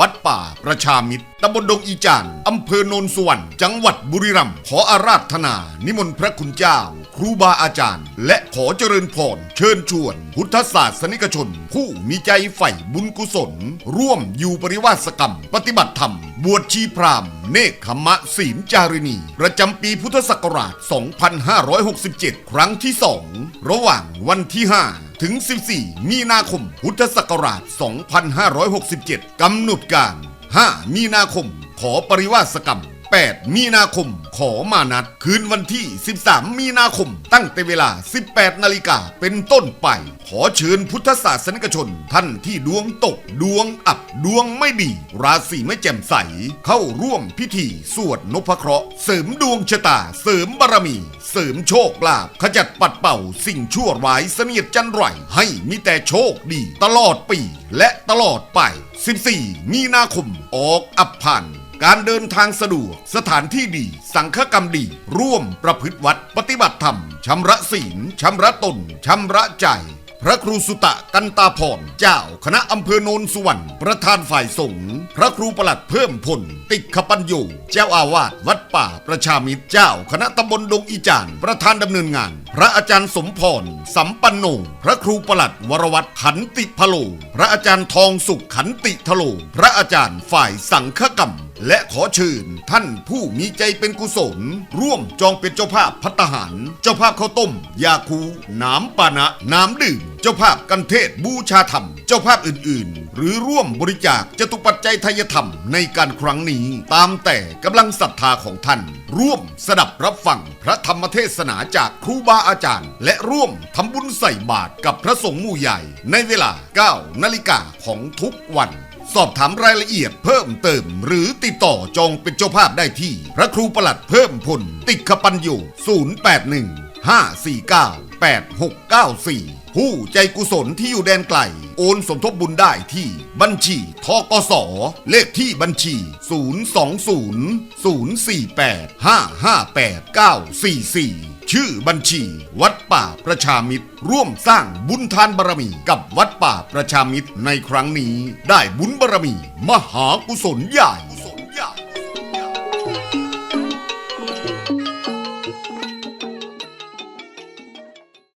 วัดป่าประชามิตรตำบลดงอีจานอำเภอโนนสุวรรณจังหวัดบุรีรัมย์ขออาราธนา นิมนต์พระคุณเจ้า ครูบาอาจารย์ และขอเจริญพรเชิญชวน พุทธศาสนิกชน ผู้มีใจใฝ่บุญกุศล ร่วมอยู่ปริวาสกรรม ปฏิบัติธรรม บวชชีพราหมณ์เนคขมะศีลจารินีประจำปีพุทธศักราช 2567 ครั้งที่2ระหว่างวันที่ 5 ถึง 14 มีนาคม พุทธศักราช 2567 กำหนดการ 5 มีนาคม ขอปริวาสกรรม 8 มีนาคม ขอมานัด คืนวันที่ 13 มีนาคม ตั้งแต่เวลา 18 นาฬิกาเป็นต้นไป ขอเชิญพุทธศาสนิกชน ท่านที่ดวงตก ดวงอับ ดวงไม่ดี ราศีไม่แจ่มใส เข้าร่วมพิธีสวดนพเคราะห์ เสริมดวงชะตา เสริมบารมี เสริมโชคลาภ ขจัดปัดเป่าสิ่งชั่วร้ายเสนียดจันไรให้มีแต่โชคดี ตลอดปี และตลอดไป 14 มีนาคม ออกอับพัน การเดินทางสะดวก สถานที่ดี สังฆกรรมดี ร่วมประพฤติวัดปฏิบัติธรรม ชำระศีล ชำระตน ชำระใจ พระครูสุตะกันตาพรเจ้าคณะอำเภอโนนสุวรรณประธานฝ่ายสงฆ์ พระครูประหลัดเพิ่มพลติกขปัญโยเจ้าอาวาสวัดป่าประชามิตรเจ้า คณะตำบลดงอีจานประธานดำเนินงาน พระอาจารย์สมพรสัมปันโนพระครูประหลัดวรวัตรขันติพโล พระอาจารย์ทองสุขขันติทโล พระอาจารย์ฝ่ายสังฆกรรมและขอเชิญท่านผู้มีใจเป็นกุศล ร่วมจองเป็นเจ้าภาพพัตหาร เจ้าภาพข้าวต้ม ยาคู น้ำปานะ น้ำดื่ม เจ้าภาพกันเทศบูชาธรรม เจ้าภาพอื่นๆ หรือร่วมบริจาคจตุปัจจัยทายธรรมในการครั้งนี้ ตามแต่กำลังศรัทธาของท่าน ร่วมสดับรับฟังพระธรรมเทศนาจากครูบาอาจารย์ และร่วมทำบุญใส่บาตรกับพระสงฆ์หมู่ใหญ่ ในเวลา 9 นาฬิกาของทุกวันสอบถามรายละเอียดเพิ่มเติม หรือติดต่อจองเป็นเจ้าภาพได้ที่ พระครูประหลัดเพิ่มพลติขปัญโย081 549 8694 ผู้ใจกุศลที่อยู่แดนไกล โอนสมทบบุญได้ที่บัญชีทกสเลขที่บัญชี 020 048 558 944ชื่อบัญชี วัดป่าประชามิตร ร่วมสร้างบุญทานบารมี กับวัดป่าประชามิตรในครั้งนี้ ได้บุญบารมี มหากุศลใหญ่